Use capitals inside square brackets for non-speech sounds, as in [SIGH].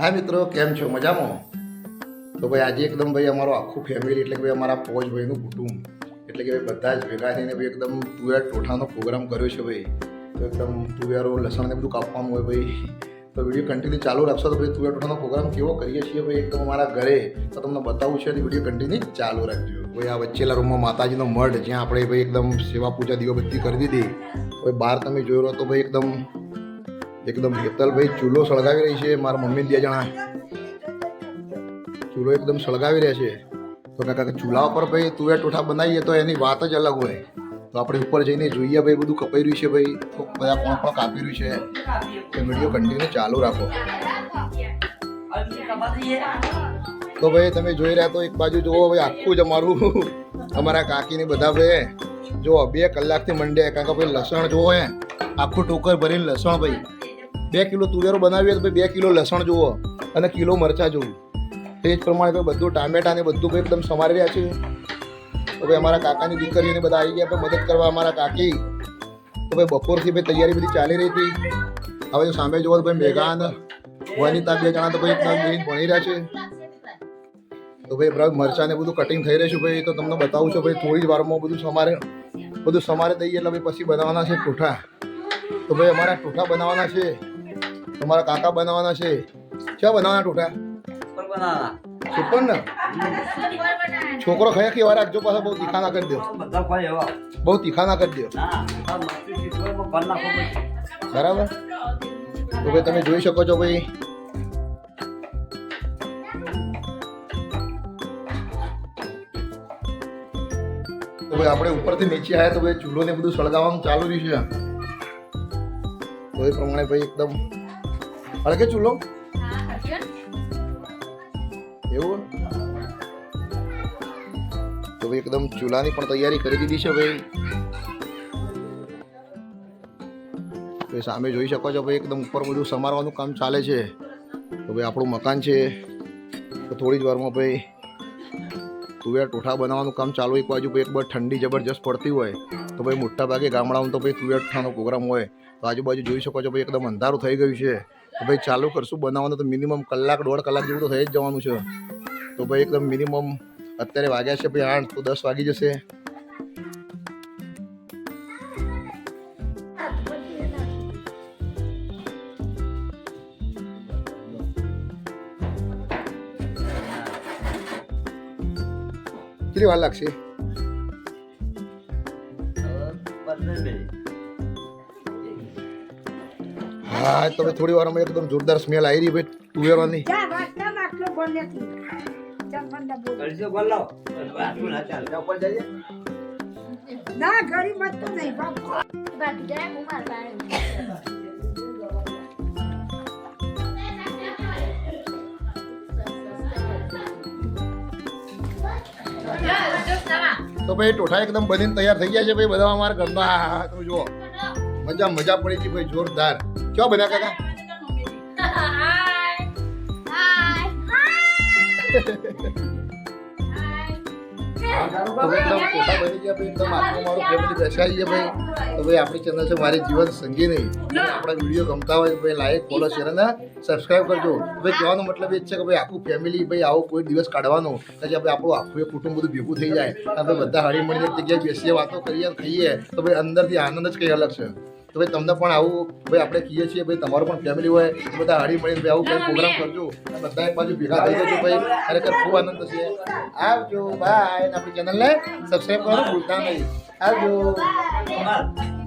હા મિત્રો, કેમ છો? મજામાં? તો ભાઈ, આજે એકદમ ભાઈ અમારો આખું ફેમિલી એટલે કે ભાઈ અમારા પૌજભાઈનું કુટુંબ, એટલે કે ભાઈ બધા જ ભેગા થઈને ભાઈ એકદમ તુવેર ટોઠાનો પ્રોગ્રામ કર્યો છે ભાઈ. તો એકદમ તુવેરો, લસણ ને બધું કાપવાનું હોય ભાઈ. તો વીડિયો કન્ટિન્યુ ચાલુ રાખશો તો ભાઈ તુવેર ટોઠાનો પ્રોગ્રામ કેવો કરીએ છીએ ભાઈ? એકદમ અમારા ઘરે, તો તમને બતાવું છે અને વીડિયો કન્ટિન્યુ ચાલુ રાખજો. ભાઈ, આ વચ્ચેલા રૂમમાં માતાજીનો મઢ, જ્યાં આપણે ભાઈ એકદમ સેવા પૂજા દીવાબત્તી કરી દીધી. ભાઈ બહાર તમે જોયો તો ભાઈ એકદમ એકદમ હેતલભાઈ ચૂલો સળગાવી રહી છે, મારા મમ્મી બે જણા. ચૂલો એકદમ સળગાવી રહ્યા છે. તો કાકા ચૂલા ઉપર ભાઈ તુવેર ટોઠા બનાવીએ તો એની વાત જ અલગ હોય. તો આપણે ઉપર જઈને જોઈએ ભાઈ, બધું કપાઈ રહ્યું છે ભાઈ. તો બધા કોણ કોણ કાપી રહ્યું છે? તો વીડિયો કન્ટિન્યુ ચાલુ રાખો. તો ભાઈ તમે જોઈ રહ્યા તો એક બાજુ જુઓ ભાઈ, આખું જ અમારું, અમારા કાકીને બધા ભાઈ. જો બે કલાકથી મંડ્યા. કાકા ભાઈ લસણ જુઓ હે, આખું ટોકર ભરીને લસણ ભાઈ. બે કિલો તુવેરો બનાવીએ તો બે કિલો લસણ જુઓ અને કિલો મરચાં જોવું તે જ પ્રમાણે બધું ટામેટા ને બધું ભાઈ એકદમ સમારી રહ્યા છે. તો ભાઈ અમારા કાકાની દીકરીઓને બધા આવી ગયા મદદ કરવા અમારા કાકી. તો ભાઈ બપોરથી ભાઈ તૈયારી બધી ચાલી રહી હતી. હવે જો સામે જોવો તો ભાઈ મેઘાન, વનિતા બે જણા તો ભાઈ એકદમ બેન ભણી રહ્યા છે. તો ભાઈ બરાબર મરચાં ને બધું કટિંગ થઈ રહ્યું છે ભાઈ, તો તમને બતાવું છું ભાઈ થોડી જ વારમાં બધું સમારે બધું સમારે દઈએ એટલે ભાઈ પછી બનાવવાના છે ટોઠા તો ભાઈ અમારા ટોઠા બનાવવાના છે. તમારા કાકા બનાવવાના છે. ક્યાં બનાવવાના ટોટા? સુપર ને? છોકરો ખાય કે વાર રાખજો પાછા બહુ તીખા ના કરી દો. બહુ તીખા ના કરી દો. બરાબર? તો ભાઈ તમે જોઈ શકો છો ભાઈ. તો ભાઈ આપણે ઉપરથી નીચે આવ્યા તો ભાઈ ચૂલો ને બધું સળગાવવાનું ચાલુ રહ્યું છે. તો એ પ્રમાણે ભાઈ એકદમ અળગે ચૂલો? એવું? તો ભાઈ એકદમ ચૂલાની પણ તૈયારી કરી દીધી છે ભાઈ. સામે જોઈ શકો છો ભાઈ, એકદમ ઉપર બધું સમારવાનું કામ ચાલે છે. તો ભાઈ આપણું મકાન છે. તો થોડી જ વારમાં ભાઈ તુવેર ટોઠા બનાવવાનું કામ ચાલુ એક બાજુ એક બાર ઠંડી જબરજસ્ત પડતી હોય, તો ભાઈ મોટાભાગે ગામડામાં તો ભાઈ તુવેર ટોઠાનો પ્રોગ્રામ હોય. તો આજુબાજુ જોઈ શકો છો ભાઈ, એકદમ અંધારું થઈ ગયું છે. તો ભાઈ ચાલુ કરશું બનાવવાનું તો મિનિમમ કલાક, દોઢ કલાક જેવું તો થઈ જ જવાનું છે. તો ભાઈ એકદમ મિનિમમ અત્યારે વાગ્યા છે ભાઈ આઠ, તો દસ વાગી જશે. કેટલી વાર લાગશે? હા તમે થોડી થોડી વારમાં એકદમ જોરદાર સ્મેલ આવી રહી ભાઈ તુવેરોની ના ઘરી મત તો નહીં બાપ. તો ભાઈ ટોઠા એકદમ બનીને તૈયાર થઈ ગયા છે ભાઈ બધા અમારા ઘરના. હા હા તમે જુઓ. મજા મજા પડી ગઈ ભાઈ જોરદાર. ક્યાં બન્યા કાકા? હાય ભાઈ [LAUGHS] એકદમ બની ગયા ભાઈ એકદમ આખું મારું ફેમિલી બેસાઈ ગયા ભાઈ? તો ભાઈ આપણી ચેનલ છે મારી જીવન સંગી નહીં. આપણા વીડિયો ગમતા હોય ભાઈ લાઈક ફોલો શેર અને સબસ્ક્રાઈબ કરજો. ભાઈ કહેવાનો મતલબ એ જ છે કે ભાઈ આખું ફેમિલી ભાઈ આવો કોઈ દિવસ કાઢવાનો. આપણે આપણું આખું કુટુંબ બધું ભેગું થઈ જાય. આપણે બધા હળી મળીને જગ્યાએ બેસીએ વાતો કરીએ ખાઈએ. તો ભાઈ અંદરથી આનંદ જ કંઈ અલગ છે. તો ભાઈ તમને પણ આવું ભાઈ આપણે કહીએ છીએ ભાઈ તમારું પણ ફેમિલી હોય તો બધા હળી મળીને ભાઈ આવું કંઈ પ્રોગ્રામ કરજો. અને બધા એક બાજુ ભેગા થઈ જજો ભાઈ. ખરેખર ખૂબ આનંદ થશે. આવજો બાય અને આપણી ચેનલને સબસ્ક્રાઈબ કરવાનું ભૂલતા નહીં. આવજો.